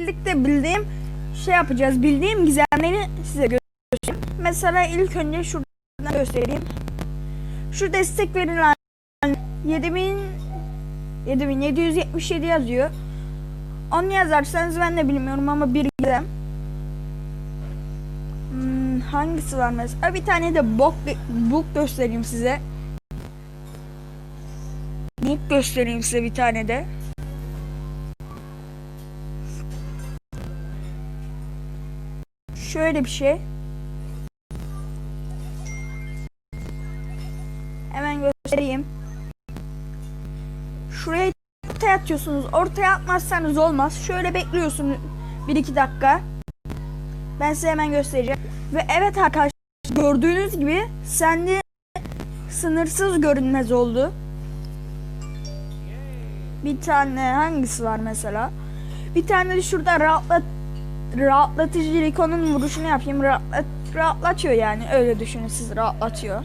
birlikte bildiğim şey yapacağız. Bildiğim gizemleri size göstereyim. Mesela ilk önce şuradan göstereyim. Şu destek verilen 7000 7777 yazıyor. Onu yazarsanız ben de bilmiyorum ama bir gizem. Hmm, hangisi var mesela? Bir tane de book, book göstereyim size. Book göstereyim size bir tane de. Şöyle bir şey. Hemen göstereyim. Şuraya ortaya atıyorsunuz. Ortaya atmazsanız olmaz. Şöyle bekliyorsunuz 1-2 dakika. Ben size hemen göstereceğim. Ve evet arkadaşlar gördüğünüz gibi sende sınırsız görünmez oldu. Bir tane hangisi var mesela? Bir tane şurada rahatlat rahatlatıcı Rico'nun vuruşunu yapayım. Rahatlat, rahatlatıyor yani. Öyle düşünün siz rahatlatıyor.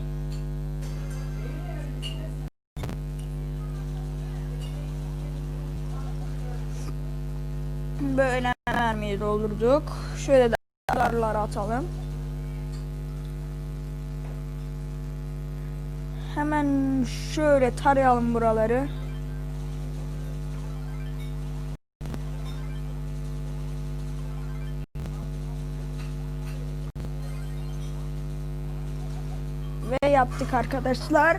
Böyle mermiyi doldurduk. Şöyle de darları atalım. Hemen şöyle tarayalım buraları. Yaptık arkadaşlar.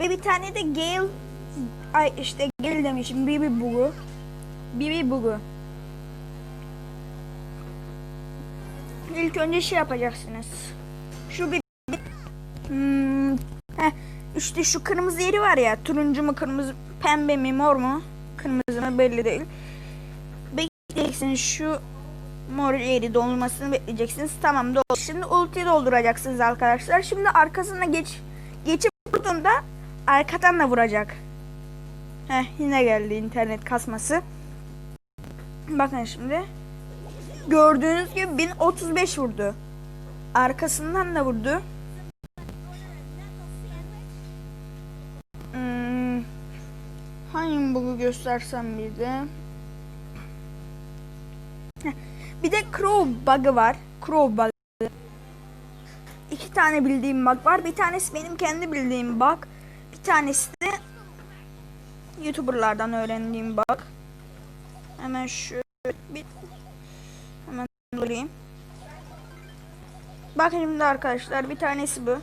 Ve bir tane de Gale ay işte Gale demişim Bibi Bugu. Bibi Bugu. İlk önce şey yapacaksınız. Şu bir hmm, heh, işte şu kırmızı yeri var ya turuncu mu kırmızı pembe mi mor mu kırmızı mı belli değil. Bekleyeceksiniz şu mor yeri dolmasını bekleyeceksiniz. Tamam doldu. Şimdi ulti dolduracaksınız arkadaşlar. Şimdi arkasına geç geçip vurduğunda arkadan da vuracak. Heh yine geldi internet kasması. Bakın şimdi. Gördüğünüz gibi 1035 vurdu. Arkasından da vurdu. Hmm, hangi bug'u göstersem bir de. Heh, Bir de Crow bug'ı var. Crow bug'ı. İki tane bildiğim bug var. Bir tanesi benim kendi bildiğim bug. Bir tanesi de YouTuber'lardan öğrendiğim bug. Hemen şöyle bir hemen bulayım. Bakın şimdi arkadaşlar bir tanesi bu.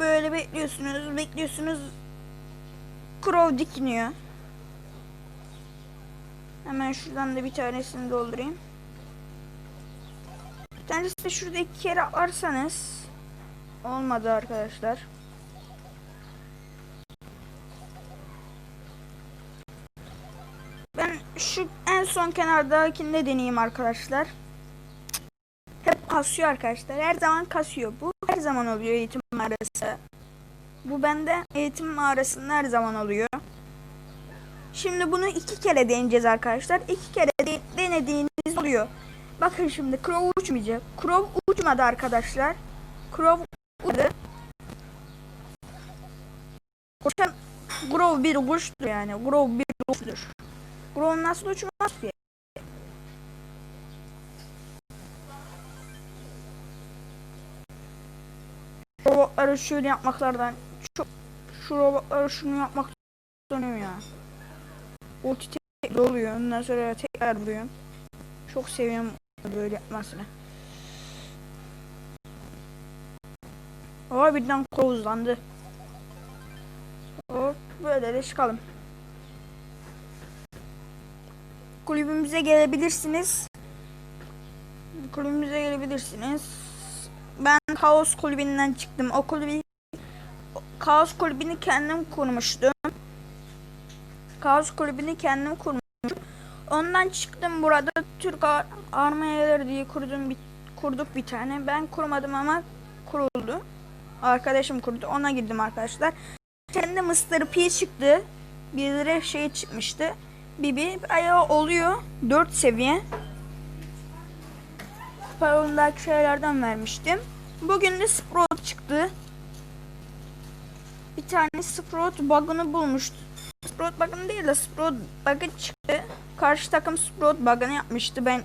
Böyle bekliyorsunuz, bekliyorsunuz. Crow dikiniyor. Hemen şuradan da bir tanesini doldurayım. Bir tanesi de şurada iki kere atlarsanız olmadı arkadaşlar. Ben şu en son kenardakinde deneyeyim arkadaşlar. Hep kasıyor arkadaşlar. Her zaman kasıyor. Bu her zaman oluyor eğitim mağarası. Bu bende eğitim mağarasında her zaman oluyor. Şimdi bunu iki kere deneyeceğiz arkadaşlar. İki kere de denediğiniz oluyor. Bakın şimdi Crow uçmayacak. Crow uçmadı arkadaşlar. Crow uçmadı. Uçan Crow bir kuştur yani. Crow bir kuştur. Crow nasıl uçmaz ki? Robotları şöyle yapmaklardan çok şu robotları şunu yapmak istiyorum ya. Ulti oluyor. Ondan sonra tekrar vuruyorum. Çok seviyorum böyle yapmasını. Aa birden kovuzlandı. Hop böyle de çıkalım. Kulübümüze gelebilirsiniz. Kulübümüze gelebilirsiniz. Ben Kaos kulübünden çıktım. O kulübü Kaos kulübünü kendim kurmuştum. Kaos kulübünü kendim kurmuştum. Ondan çıktım burada Türk Ar Armayaları diye kurdum bir, kurduk bir tane. Ben kurmadım ama kuruldu. Arkadaşım kurdu. Ona girdim arkadaşlar. Kendi Mr. P çıktı. Bir lira şey çıkmıştı. Bibi ayağı oluyor. 4 seviye. Parolundaki şeylerden vermiştim. Bugün de Sprout çıktı. Bir tane Sprout bug'ını bulmuştu. Sprout bug'ını değil de Sprout bug'ı çıktı. Karşı takım Sprout bug'ını yapmıştı ben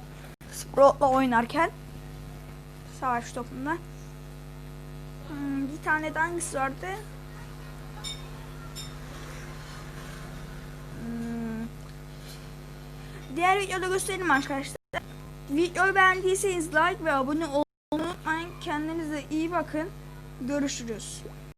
Sprout'la oynarken. Savaş topunda. Hmm, bir tane de hangisi vardı? Hmm. Diğer videoda göstereyim arkadaşlar. Videoyu beğendiyseniz like ve abone olmayı unutmayın. Kendinize iyi bakın. Görüşürüz.